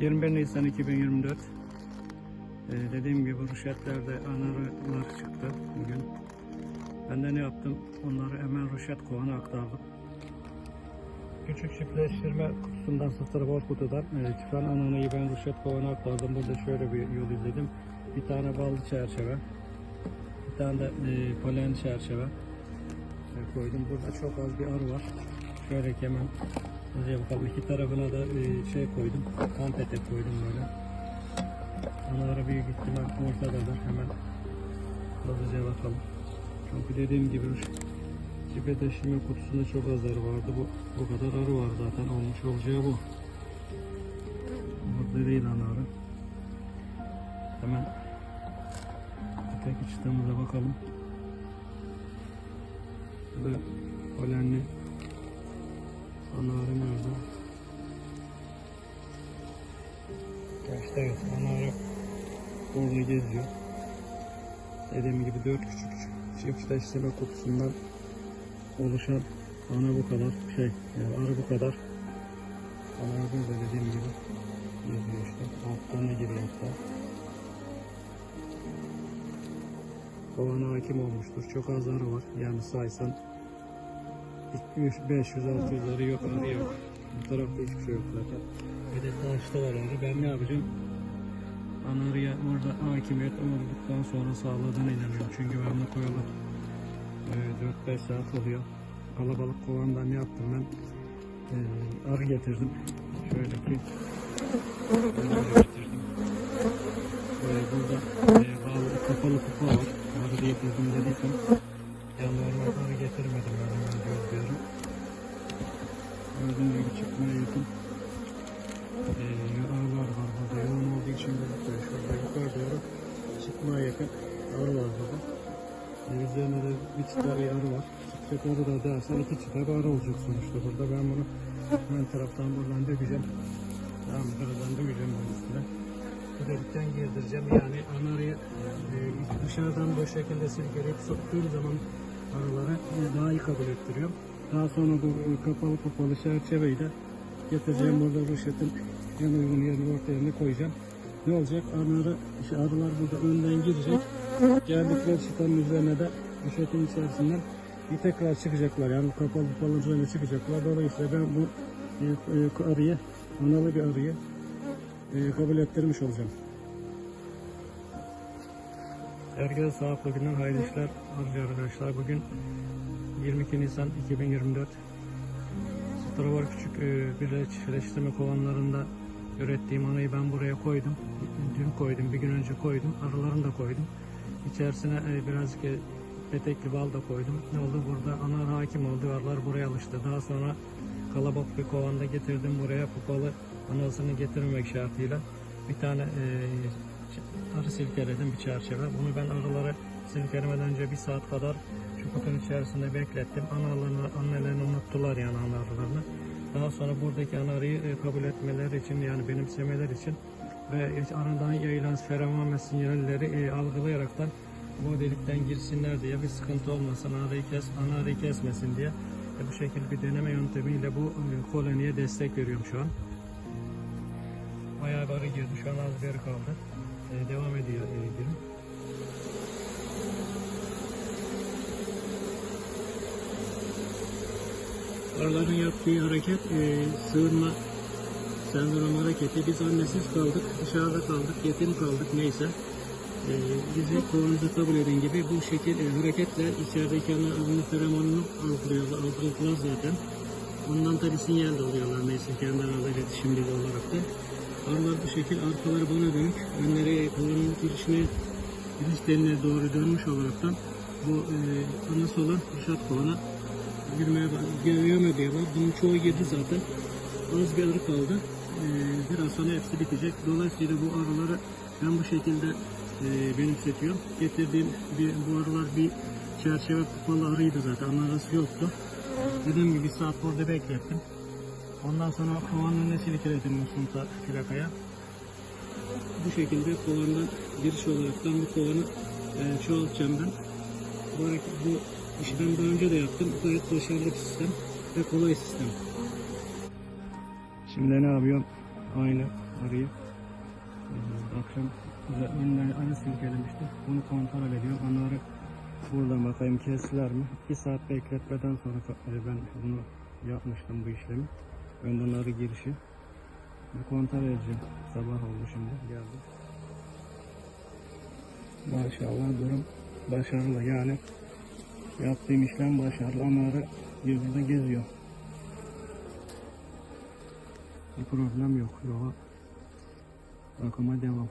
21 Nisan 2024. Ee, dediğim gibi ruşetlerde anarılar çıktı bugün. Ben de ne yaptım? Onları hemen ruşet kovana aktardım. Küçük çiftleştirme kutusundan sıfır kutudan e, çıkan ananayı ben ruşet kovana aktardım. Burada şöyle bir yol izledim. Bir tane ballı çerçeve. Bir tane de e, polen çerçeve e, koydum. Burada çok az bir arı var. Şöyle hemen hızlıca bakalım. İki tarafına da e, şey koydum. Kan petek koydum böyle. Anaları büyük ihtimal ortadadır. Hemen hızlıca bakalım. Çünkü dediğim gibi Cipe taşıma kutusunda çok az arı vardı. Bu, bu kadar arı var zaten. Olmuş olacağı bu. Burada değil ana arı. Hemen tek çıtığımıza bakalım. Burada polenli ana arı evet ana burada geziyor. Dediğim gibi dört küçük çiftleştirme kutusundan oluşan ana bu kadar şey yani arı bu kadar. Ana burada dediğim gibi geziyor işte alttan da giriyor hatta. Kovana hakim olmuştur. Çok az arı var. Yani saysan 500-600 arı yok arı yok bu tarafta hiçbir şey yok zaten bir de taşta var arı ben ne yapacağım ana arıya orada hakimiyet olduktan sonra sağladığına inanıyorum çünkü ben bunu koyalım ee, 4-5 saat oluyor. Kalabalık kovandan ne yaptım ben? Ee, arı getirdim. Şöyle ki. Böyle burada e, bağlı kapalı kupa var. Arı getirdim dediysem yanlarına arı getirmedim ben hemen gözlüyorum. Gördüğünüz gibi çıkmaya yakın. Ee, arılar var burada. Yoğun olduğu için gözüküyor. Şurada yukarı doğru çıkmaya yakın arı var burada. Üzerine de bir çıta bir arı var. Çıkacak arı da dersen iki çıta bir arı olacak sonuçta burada. Ben bunu ön taraftan buradan dökeceğim. Tamam buradan dökeceğim bunun üstüne. Bu delikten girdireceğim. Yani ana arıyı e, dışarıdan bu şekilde silkeleyip soktuğum zaman arıları daha iyi kabul ettiriyor. Daha sonra bu e, kapalı kapalı çerçeveyi de getireceğim burada ruşetin en uygun yerini orta yerine koyacağım. Ne olacak? Arıları, işte arılar burada önden girecek. Geldikleri çıtanın üzerine de rüşetin içerisinden bir tekrar çıkacaklar. Yani kapalı kapalı üzerine çıkacaklar. Dolayısıyla ben bu e, e, arıyı, analı bir arıyı e, kabul ettirmiş olacağım. Herkese sağlıklı günler, hayırlı işler arkadaşlar. Bugün 22 Nisan 2024. Stravar küçük e, bir çiftleştirme kovanlarında ürettiğim anayı ben buraya koydum. Dün koydum, bir gün önce koydum. Arılarını da koydum. İçerisine e, birazcık e, petekli bal da koydum. Ne oldu? Burada ana hakim oldu. Arılar buraya alıştı. Daha sonra kalabalık bir kovanda getirdim buraya. Pupalı anasını getirmemek şartıyla bir tane arı silkeledim bir çerçeve. Bunu ben arılara silkelemeden önce bir saat kadar kutunun içerisinde beklettim. Analarını, annelerini unuttular yani ana arılarını. Daha sonra buradaki ana arıyı e, kabul etmeleri için yani benimsemeleri için ve aradan yayılan feromon ve sinyalleri e, algılayaraktan bu delikten girsinler diye bir sıkıntı olmasın, arayı kes, ana arayı kesmesin diye e, bu şekilde bir deneme yöntemiyle bu e, koloniye destek veriyorum şu an. Bayağı bir arı girdi, şu an az bir kaldı. E, devam ediyor e, girim. Arıların yaptığı hareket e, sığınma sendrom hareketi. Biz annesiz kaldık, dışarıda kaldık, yetim kaldık neyse. E, bizi kovanıza kabul eden gibi bu şekil e, hareketle içerideki arının feromonunu algılıyorlar, algıladılar zaten. Ondan tabi sinyal de alıyorlar neyse kendi aralarında iletişimli olarak da. Arılar bu şekil arkaları bana dönük, önleri kovanın girişine, giriş deliğine doğru dönmüş olaraktan bu e, anası olan Kuşat kovana girmeye geliyor diyorlar. Bunun çoğu girdi zaten. Az arı kaldı. Ee, biraz sonra hepsi bitecek. Dolayısıyla bu arıları ben bu şekilde e, benimsetiyorum. Getirdiğim bir, bu arılar bir çerçeve kupalı arıydı zaten. Ana arası yoktu. Dediğim gibi bir saat burada beklettim. Ondan sonra kovanın önüne silkeledim Musunta plakaya. Bu şekilde kovandan giriş olaraktan bu kovanı e, çoğaltacağım ben. Bu, bu işi ben daha önce de yaptım. Gayet başarılı bir sistem ve kolay sistem. Şimdi ne yapıyorum? Aynı arıyı. Akşam güzel önleri arı silkelemişti. Bunu kontrol ediyor. Onları buradan bakayım kestiler mi? 2 saat bekletmeden sonra ben bunu yapmıştım bu işlemi. Önden arı girişi. Bir kontrol edeceğim. Sabah oldu şimdi. Geldim. Maşallah durum başarılı yani. Yaptığım işlem başarılı ama arı burada geziyor. Bir problem yok. Yola bakıma devam.